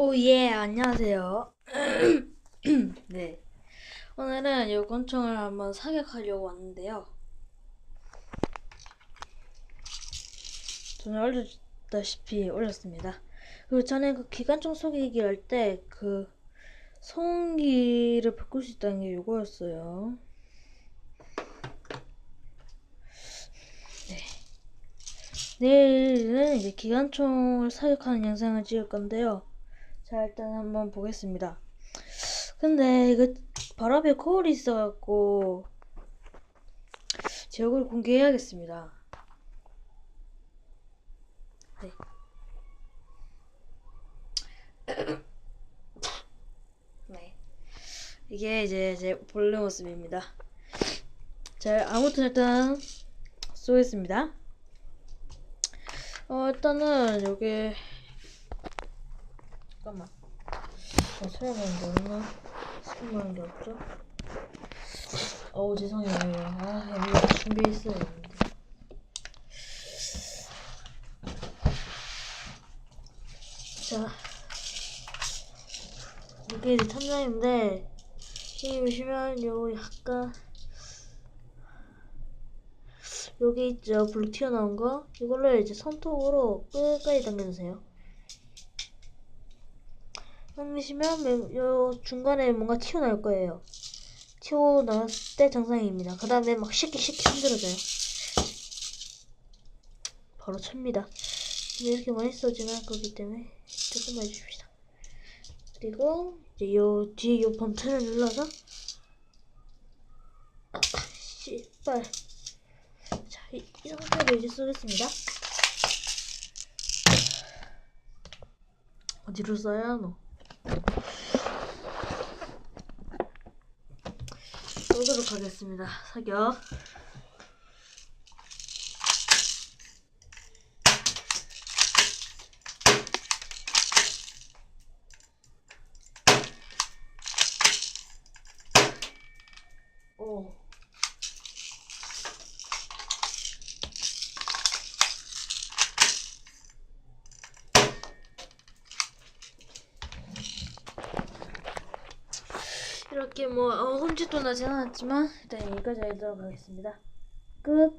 오, 예, 안녕하세요. 네. 오늘은 이 권총을 한번 사격하려고 왔는데요. 전에 올렸다시피 올렸습니다. 그리고 전에 그 기관총 쏘기기 할 때그 송기를 바꿀 수 있다는 게 이거였어요. 네. 내일은 이제 기관총을 사격하는 영상을 찍을 건데요. 자, 일단 한번 보겠습니다. 근데 이거 바로 앞에 거울이 있어갖고 제 얼굴 공개해야겠습니다. 네. 네. 이게 이제 제 본래 모습입니다. 자, 아무튼 일단 쏘겠습니다. 어, 일단은 여기 잠깐만. 어, 사용하는 게 없나? 사용하는 게 없죠? 어우, 죄송해요. 아, 준비했어야 했는데. 자. 이게 이제 탐정인데, 이 보시면 요 약간, 여기 있죠? 블루 튀어나온 거? 이걸로 이제 손톱으로 끝까지 당겨주세요. 맨- 요 중간에 뭔가 튀어나올 거예요. 튀어나왔을 때 정상입니다. 그 다음에 막 쉽게 쉽게 흔들어져요. 바로 찹니다. 이렇게 많이 써지는 거기 때문에 조금만 해줍시다. 그리고 이제 요 뒤에 요 버튼을 눌러서 아, 씨발 자, 이, 이 상태로 이제 쏘겠습니다. 어디로 써야 하노? 쏘도록 하겠습니다. 사격. 오. 이렇게 뭐 어, 흠집도 나지 않았지만 일단 여기까지 하도록 하겠습니다. 끝.